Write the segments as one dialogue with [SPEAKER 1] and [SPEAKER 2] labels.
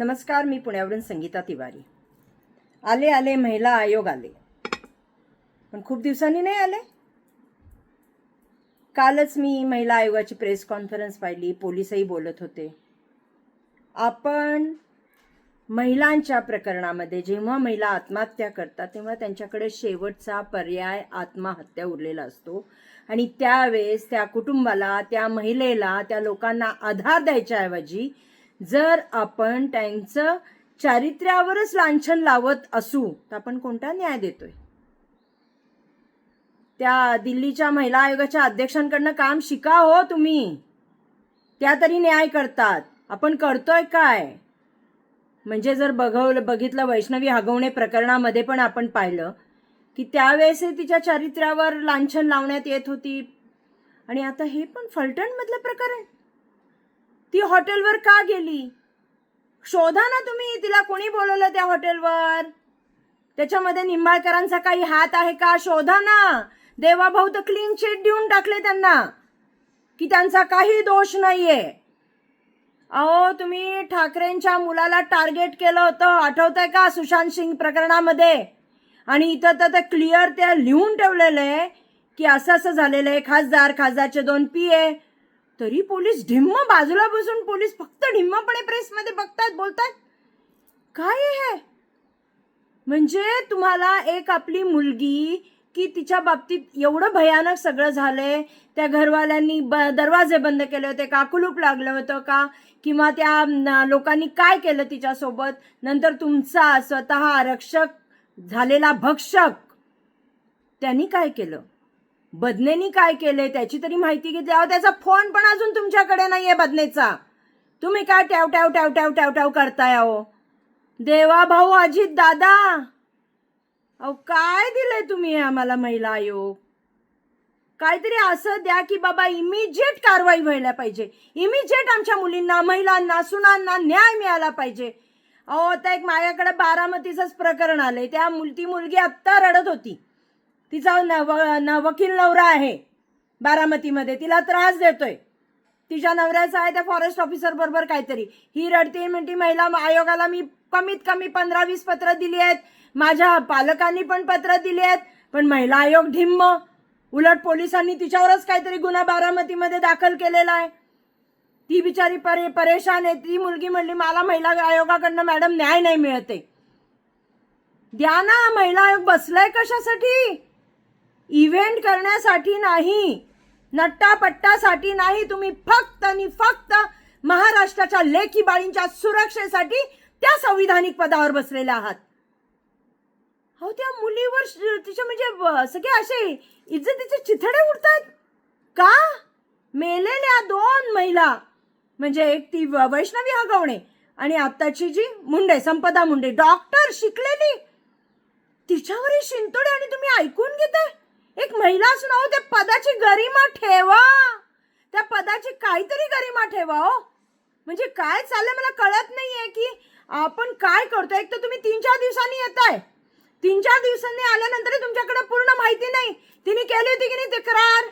[SPEAKER 1] नमस्कार मी पुण्यावरून संगीता तिवारी. आले आले महिला आयोग आले. पण खूप दिवसांनी नाही आले? कालच मी महिला आयोगाची प्रेस कॉन्फरन्स पाहिली पोलिसही बोलत होते. आपण महिलांच्या प्रकरणामध्ये जेव्हा महिला आत्महत्या करतात तेव्हा त्यांच्याकडे शेवटचा पर्याय आत्महत्या उरलेला असतो. आणि त्यावेळेस त्या कुटुंबाला त्या महिलेला त्या लोकांना आधार द्यायच्याऐवजी जर आपण त्यांचं चारित्र्यावरच लांछन लावत असू तर आपण कोणता न्याय देतोय? त्या दिल्लीच्या महिला आयोगाच्या अध्यक्षांकडनं काम शिका हो तुम्ही. त्या तरी न्याय करतात. आपण करतोय काय? म्हणजे जर बघवलं बघितलं वैष्णवी हगवणे प्रकरणामध्ये पण आपण पाहिलं की त्यावेळेस तिच्या चारित्र्यावर लांछन लावण्यात येत होती. आणि आता हे पण फलटणमधलं प्रकरण ती हॉटेलवर का गेली? शोधा ना तुम्ही तिला कोणी बोलवलं त्या हॉटेलवर? त्याच्यामध्ये निंबाळकरांचा काही हात आहे का? शोधा ना. देवाभाऊ तर क्लीन चिट देऊन टाकले त्यांना की त्यांचा काही दोष नाहीये. अहो तुम्ही ठाकरेंच्या मुलाला टार्गेट केलं होतं. आठवतंय का सुशांत सिंग प्रकरणामध्ये? आणि इथं तर ते क्लिअर ते लिहून ठेवलेलं आहे की असं असं झालेलं आहे. खासदार खासदारचे दोन पी ए तरी पोलीस ढिम्म बाजूला बसून पोलीस फक्त ढिम्मपणे प्रेसमध्ये बघतात बोलतात काय हे? म्हणजे तुम्हाला एक आपली मुलगी की तिच्या बाबतीत एवढं भयानक सगळं झालंय त्या घरवाल्यांनी ब दरवाजे बंद केले होते का कुलूप लागलं होतं का? किंवा त्या लोकांनी काय केलं तिच्यासोबत? नंतर तुमचा स्वतः आरक्षक झालेला भक्षक त्यांनी काय केलं? बदनेनी काय केले त्याची तरी माहिती घेतली अहो त्याचा फोन पण अजून तुमच्याकडे नाहीये बदनेचा. तुम्ही काय टॅव टॅव टॅव टॅव टॅव टॅव करताय अहो? देवा भाऊ अजित दादा. अहो काय दिलंय तुम्ही आम्हाला महिला आयोग? काहीतरी असं द्या की बाबा इमिजिएट कारवाई व्हायला पाहिजे. इमिजिएट आमच्या मुलींना महिलांना सुनांना न्याय मिळाला पाहिजे. अहो आता एक माझ्याकडे बारामतीचंच प्रकरण आलंय. त्या मुल ती मुलगी आत्ता रडत होती. तिचा नव न वकील नवरा आहे बारामतीमध्ये. तिला त्रास देतोय. तिच्या नवऱ्याचा आहे त्या फॉरेस्ट ऑफिसर बरोबर काहीतरी. ही रडती म्हणती महिला आयोगाला मी कमीत कमी पंधरा वीस पत्र दिली आहेत. माझ्या पालकांनी पण पत्र दिली आहेत. पण महिला आयोग ढिम्म. उलट पोलिसांनी तिच्यावरच काहीतरी गुन्हा बारामतीमध्ये दाखल केलेला आहे. ती बिचारी परे परेशान आहे. ती मुलगी म्हणली मला महिला आयोगाकडनं मॅडम न्याय नाही मिळते द्या ना महिला आयोग बसलाय कशासाठी? इव्हेंट करण्यासाठी नाही नट्टापट्टासाठी नाही तुम्ही फक्त आणि फक्त महाराष्ट्राच्या लेखी बाळींच्या सुरक्षेसाठी त्या संविधानिक पदावर बसलेल्या आहात. हो त्या मुलीवर तिच्या म्हणजे सगळे असे इज्जतीचे चिथडे उडतात का? मेलेल्या दोन महिला म्हणजे एक ती वैष्णवी हगवणे आणि आत्ताची जी मुंडे संपदा मुंडे डॉक्टर शिकलेली तिच्यावरही शिंतोडे आणि तुम्ही ऐकून घेताय? एक महिला असून अहो त्या पदाची गरिमा ठेवा. त्या पदाची काहीतरी गरिमा ठेवा हो. म्हणजे काय चाललंय मला कळत नाहीये की आपण काय करतो एक तर तुम्ही तीन चार दिवसांनी येताय. तीन चार दिवसांनी आल्यानंतर तुमच्याकडे पूर्ण माहिती नाही. तिने केली होती की नाही तक्रार?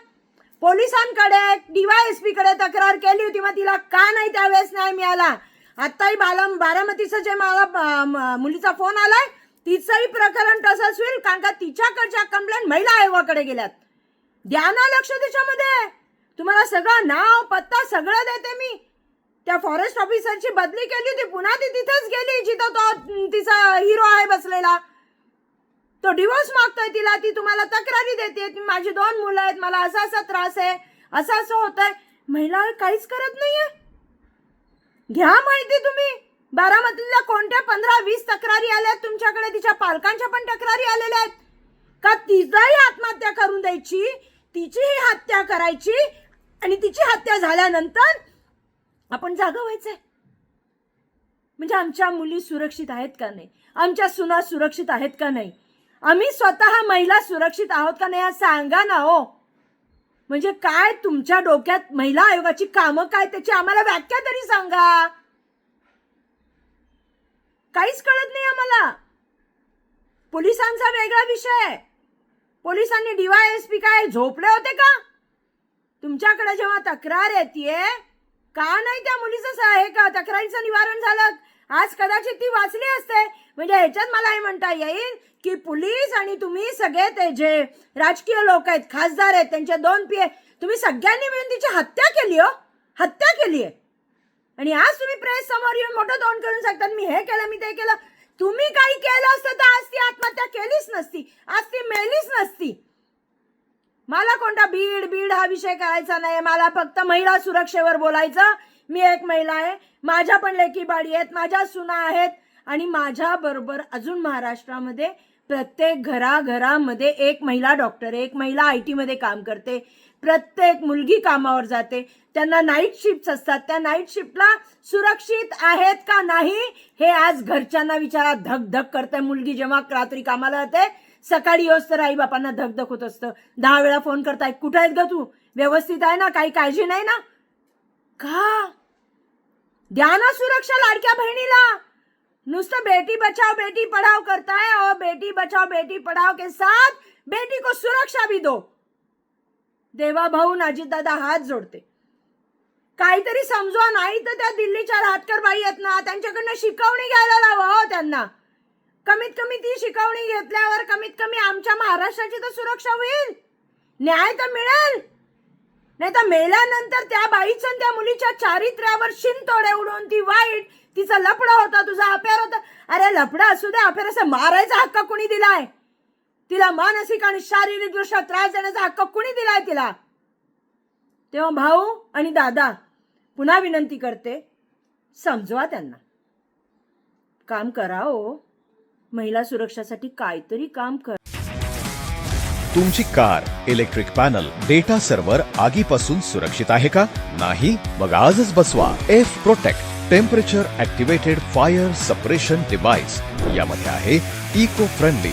[SPEAKER 1] पोलिसांकडे डीवायएसपी कडे तक्रार केली होती मग तिला का नाही त्यावेळेस नाही मिळाला? आत्ताही बाला बारामतीचा जे मला मुलीचा फोन आलाय तिचंही प्रकरण तसंच होईल कारण का तिच्याकडच्या कंप्लेंट महिला आयोगाकडे गेल्यात. द्या ना लक्ष तिच्यामध्ये. तुम्हाला सगळं नाव पत्ता सगळं देते मी. त्या फॉरेस्ट ऑफिसरची बदली केली होती पुन्हा ती तिथेच गेली जिथं तो तिचा हिरो आहे बसलेला. तो डिवोर्स मागतोय तिला ती तुम्हाला तक्रारी देते ती माझी दोन मुलं आहेत मला असा असा त्रास आहे असं असं होतंय. महिला काहीच करत नाहीये. घ्या माहिती तुम्ही. बारामतीला कोणत्या पंधरा वीस तक्रारी आल्या? आहेत तुमच्याकडे तिच्या पालकांच्या पण तक्रारी आलेल्या आहेत. का तिचाही आत्महत्या करून द्यायची? तिचीही हत्या करायची? आणि तिची हत्या झाल्यानंतर आपण जागा व्हायचंय. म्हणजे आमच्या मुली सुरक्षित आहेत का नाही? आमच्या सुना सुरक्षित आहेत का नाही? आम्ही स्वतः महिला सुरक्षित आहोत का नाही हा सांगा ना हो. म्हणजे काय तुमच्या डोक्यात महिला आयोगाची कामं काय? त्याची आम्हाला व्याख्या तरी सांगा. काहीच कळत नाही आम्हाला. पोलिसांचा वेगळा विषय आहे. पोलिसांनी डीवायएसपी काय झोपले होते का? तुमच्याकडे जेव्हा तक्रार येते का नाही त्या मुलीचं स- हे का तक्रारीचं निवारण झालं? आज कदाचित ती वाचली असते. म्हणजे ह्याच्यात मला हे म्हणता येईल की पोलीस आणि तुम्ही सगळे ते जे राजकीय लोक आहेत खासदार आहेत त्यांचे दोन पी तुम्ही सगळ्यांनी मिळून तिची हत्या केली हो. हत्या केली आहे आणि आज तुम्ही प्रेस समोर येऊन मोठं तोंड करून सांगतात मी हे केलं मी ते केलं. तुम्ही काही केलं असतं तर आज ती आत्महत्या केलीच नसती. आज ती मेलीच नसती. मला कोणता बीड बीड हा विषय करायचा नाही मला फक्त महिला सुरक्षेवर बोलायचं. मी एक महिला आहे. माझ्या पण लेकी बाडी आहेत माझ्या सुना आहेत. आणि माझ्या बरोबर अजून महाराष्ट्रामध्ये प्रत्येक घराघरामध्ये एक महिला डॉक्टर एक महिला आय टीमध्ये काम करते. प्रत्येक मुलगी कामावर जाते. त्यांना नाईट शिफ्ट असतात. त्या नाईट शिफ्टला सुरक्षित आहेत का नाही हे आज घरच्यांना विचारा धक धक करते मुलगी जेव्हा रात्री कामाला जाते सकाळी येऊस तर आई बापांना धकधक होत असतं. दहा वेळा फोन करताय कुठं आहेत ग तू? व्यवस्थित आहे ना? काही काळजी नाही ना? का? द्या ना सुरक्षा लाडक्या बहिणीला. नुसतं बेटी बचाओ बेटी पढ़ाओ करता है और बेटी बचाओ बेटी पढ़ाओ के साथ बेटी को सुरक्षा भी दो. देवा भाऊ हात जोडते. काहीतरी समजवा नाही तर त्या दिल्लीच्या राहतकर बाई आहेत ना त्यांच्याकडनं शिकवणी घ्यायला लावा हो त्यांना. कमीत कमी ती शिकवणी घेतल्यावर कमीत कमी आमच्या महाराष्ट्राची तर सुरक्षा होईल. न्याय तर मिळेल. नाही तर मेल्यानंतर त्या बाईचं आणि त्या मुलीच्या चारित्र्यावर शिंतोडे उडून ती वाईट तिचा लफडा होता तुझा अफेअर होता. अरे लफडा असू दे अफेअर असं मारायचा हक्क कुणी दिलाय? तिला मानसिक आणि शारीरिक दृष्ट्या त्रास देण्याचा हक्क कुणी दिलाय तिला? तेव्हा भाऊ आणि दादा पुन्हा विनंती करते समजवा त्यांना. काम करा ओ महिला सुरक्षासाठी काहीतरी काम कर.
[SPEAKER 2] तुमची car electric panel data server आगीपासून सुरक्षित आहे का? नाही? मग आजच बसवा. F protect temperature activated fire suppression device यामध्ये आहे eco friendly